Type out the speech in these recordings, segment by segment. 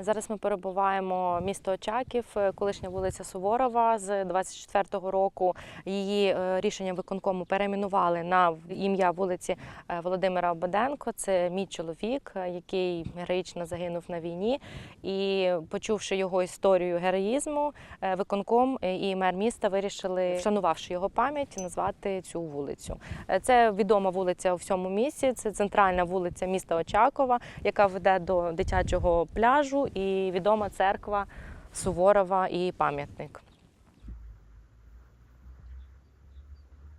Зараз ми перебуваємо місто Очаків, е, колишня вулиця Суворова з 24-го року. Її е, рішення виконкому перейменували на ім'я вулиці е, Володимира Ободенко. Це мій чоловік, який героїчно загинув на війні. І почувши його історію героїзму, виконком і мер міста вирішили, вшанувавши його пам'ять, назвати цю вулицю. Це відома вулиця у всьому місті. Це центральна вулиця міста Очакова, яка веде до дитячого пляжу, і відома церква Суворова і пам'ятник.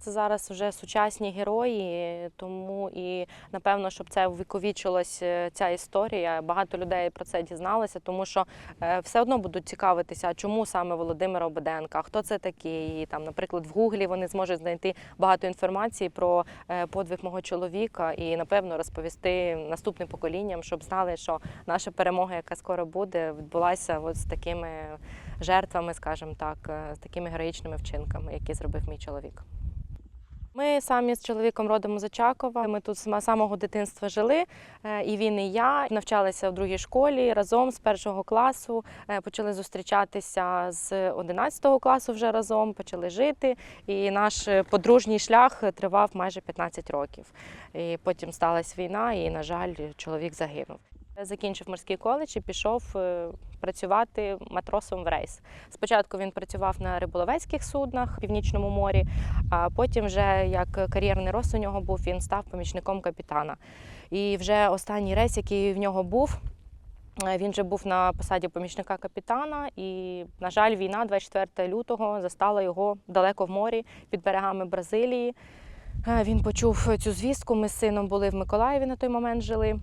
Це зараз вже сучасні герої, тому і напевно, щоб це увіковічилась е, ця історія. Багато людей про це дізналося, тому що е, все одно будуть цікавитися, чому саме Володимир Обеденка, хто це такий. І, Там, наприклад, в Гуглі вони зможуть знайти багато інформації про е, подвиг мого чоловіка і напевно розповісти наступним поколінням, щоб знали, що наша перемога, яка скоро буде, відбулася от з такими жертвами, скажімо так, з такими героїчними вчинками, які зробив мій чоловік. Ми самі з чоловіком родом з Очакова. Ми тут з самого дитинства жили, е, і він, і я навчалися в другій школі разом з першого класу. Е, Почали зустрічатися з 11 класу вже разом, почали жити. І наш е, подружній шлях тривав майже 15 років. І потім сталася війна, і, на жаль, чоловік загинув. Закінчив морський коледж і пішов е, працювати матросом в рейс. Спочатку він працював на риболовецьких суднах в північному морі, а потім, вже як кар'єрний рост у нього був, він став помічником капітана. І вже останній рейс, який в нього був. е, Він вже був на посаді помічника капітана, і, на жаль, війна 24 лютого застала його далеко в морі під берегами Бразилії. Е, Він почув цю звістку. Ми з сином були в Миколаєві на той момент жили.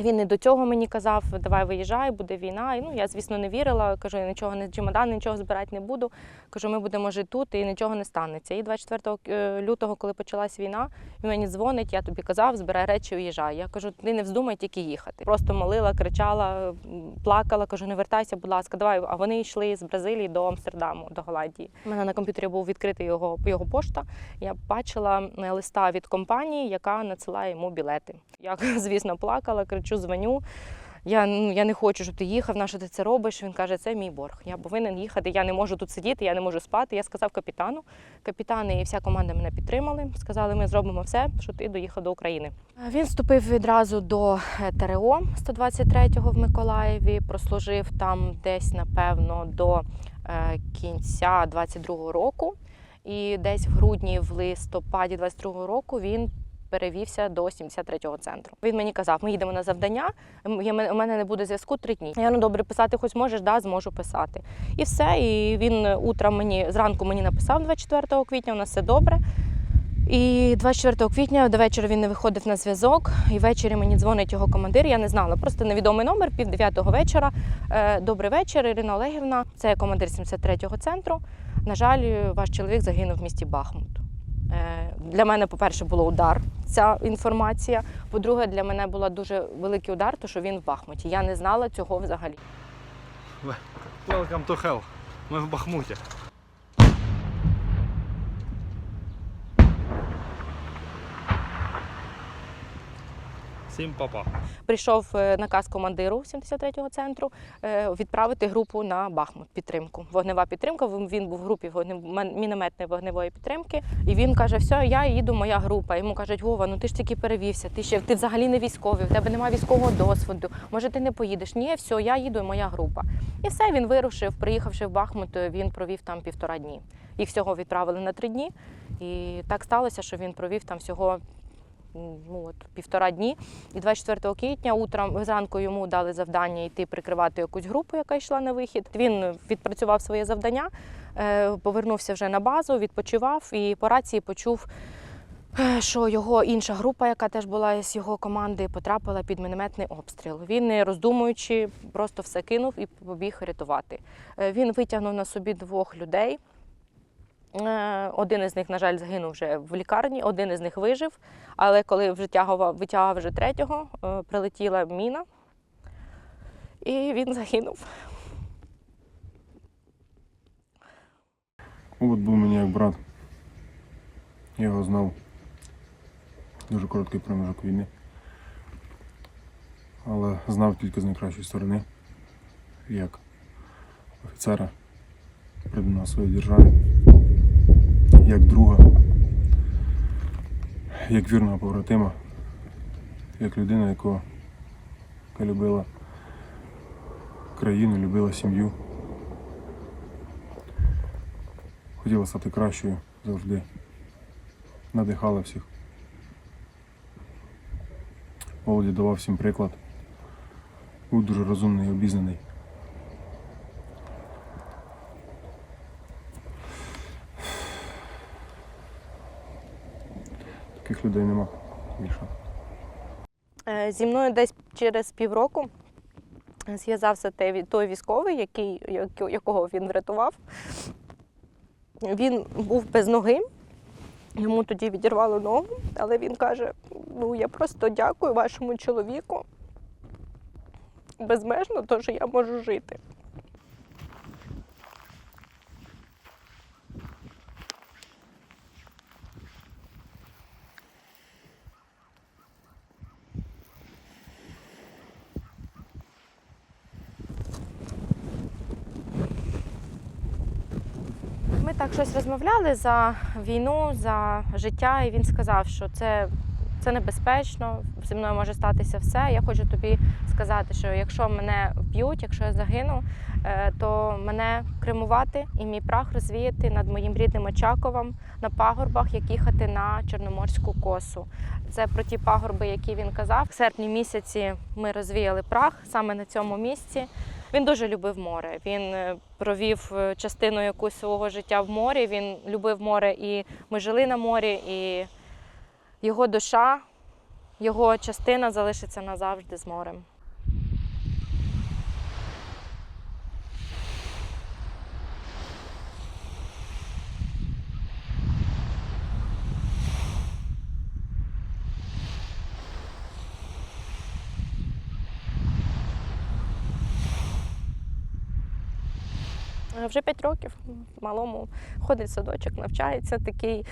Він і до цього мені казав, давай виїжджай, буде війна. І, ну, я, звісно, не вірила. Кажу, я нічого не чемодан, нічого збирати не буду. Кажу, ми будемо жити тут і нічого не станеться. І 24 е, лютого, коли почалась війна, він мені дзвонить, я тобі казав, збирай речі, уїжджай. Я кажу, ти не вздумай тільки їхати. Просто молила, кричала, плакала, кажу, не вертайся, будь ласка, давай. А вони йшли з Бразилії до Амстердаму, до Голландії. У мене на комп'ютері був відкритий його, його пошта. Я бачила е, листа від компанії, яка надсилає йому білети. Я, звісно, плакала, кричу, дзвоню. Я, ну, я не хочу, щоб ти їхав, на що ти це робиш. Він каже, це мій борг. Я повинен їхати, я не можу тут сидіти, я не можу спати. Я сказав капітану. Капітани і вся команда мене підтримали. Сказали, ми зробимо все, що ти доїхав до України. Він вступив відразу до е, ТРО 123-го в Миколаєві, прослужив там десь, напевно, до е, кінця 22-го року. І десь в грудні, в листопаді 22-го року він перевівся до 73-го центру. Він мені казав, ми їдемо на завдання, у мене не буде зв'язку три дні. Я ну добре писати, хоч можеш, да, зможу писати. І все. І він утром мені зранку мені написав 24 квітня, у нас все добре. І 24 квітня до вечора він не виходив на зв'язок. І ввечері мені дзвонить його командир. Я не знала. Просто невідомий номер, пів дев'ятого вечора. Е, Добрий вечір, Ірина Олегівна. Це командир 73-го центру. На жаль, ваш чоловік загинув в місті Бахмут. Е, Для мене, по-перше, було удар ця інформація. По-друге, для мене була дуже великий удар, тому що він в Бахмуті. Я не знала цього взагалі. Welcome to hell. Ми в Бахмуті. Всім папа. Прийшов е, наказ командиру 73-го центру е, відправити групу на Бахмут підтримку. Вогнева підтримка. Він був в групі мінометної вогневої підтримки. І він каже: все, я їду, моя група. Йому кажуть, Вова, ну ти ж тільки перевівся, ти ще ти взагалі не військовий, в тебе немає військового досвіду. Може, ти не поїдеш? Ні, все, я їду, моя група. І все, він вирушив. Приїхавши в Бахмут, е, він провів там півтора дні. Їх всього відправили на три дні. І так сталося, що він провів там всього ну, от, півтора дні. І 24 квітня утром зранку йому дали завдання йти прикривати якусь групу, яка йшла на вихід. Він відпрацював своє завдання, е, повернувся вже на базу, відпочивав і по рації почув. е, Що його інша група, яка теж була з його команди, потрапила під мінометний обстріл. Він, не роздумуючи, просто все кинув і побіг рятувати. Е, Він витягнув на собі двох людей. Е, Один із них, на жаль, загинув вже в лікарні, один із них вижив. Але коли вже тягував, витягав вже третього, е, прилетіла міна, і він загинув. От був мені як брат. Я його знав. Дуже короткий проміжок війни. Але знав тільки з найкращої сторони. як офіцера преданого своїй державі, як друга, як вірного побратима, як людина, яка, любила країну, любила сім'ю. Хотіла стати кращою завжди. Надихала всіх. Володі давав всім приклад. Був дуже розумний обізнаний. Таких людей нема більше. Е, Зі мною десь через півроку зв'язався той військовий, який, якого він врятував. Він був без ноги, йому тоді відірвало ногу, але він каже: ну я просто дякую вашому чоловіку. Безмежно, то що я можу жити. Ми так щось розмовляли за війну, за життя, і він сказав, що це, це небезпечно, зі мною може статися все. Я хочу тобі сказати, що якщо мене вб'ють, якщо я загину, е, то мене кремувати і мій прах розвіяти над моїм рідним Очаковом на пагорбах, як їхати на Чорноморську косу. Це про ті пагорби, які він казав. В серпні місяці ми розвіяли прах саме на цьому місці. Він дуже любив море. Він е, провів е, частину якусь свого життя в морі. Він любив море, і ми жили на морі, і його душа, його частина залишиться назавжди з морем. Вже 5 років малому ходить в садочок, навчається такий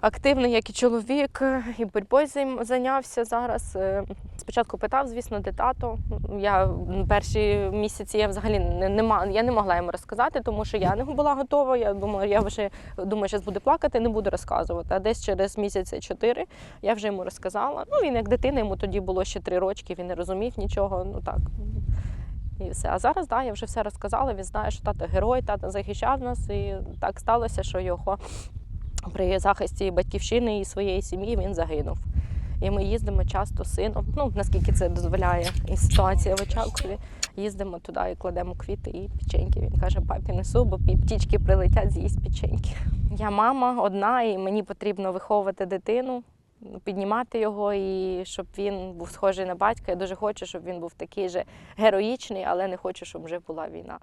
активний, як і чоловік, і боротьбою зайнявся зараз. Е, Спочатку питав, звісно, де тато. Я перші місяці я взагалі не, не, я не могла йому розказати, тому що я не була готова. Я думала, я вже думаю, зараз буде плакати, не буду розказувати. А десь через місяці чотири я вже йому розказала. Ну, він як дитина, йому тоді було ще три рочки, він не розумів нічого. Ну так. І все. А зараз да, я вже все розказала. Він знає, що тато герой, тато захищав нас, і так сталося, що його при захисті батьківщини і своєї сім'ї він загинув. І ми їздимо часто з сином, ну наскільки це дозволяє і ситуація в Очакові. Їздимо туди і кладемо квіти і печеньки. Він каже, папі несу, бо птічки прилетять з'їсть печеньки. Я мама одна, і мені потрібно виховувати дитину, піднімати його, і щоб він був схожий на батька. Я дуже хочу, щоб він був такий же героїчний, але не хочу, щоб вже була війна.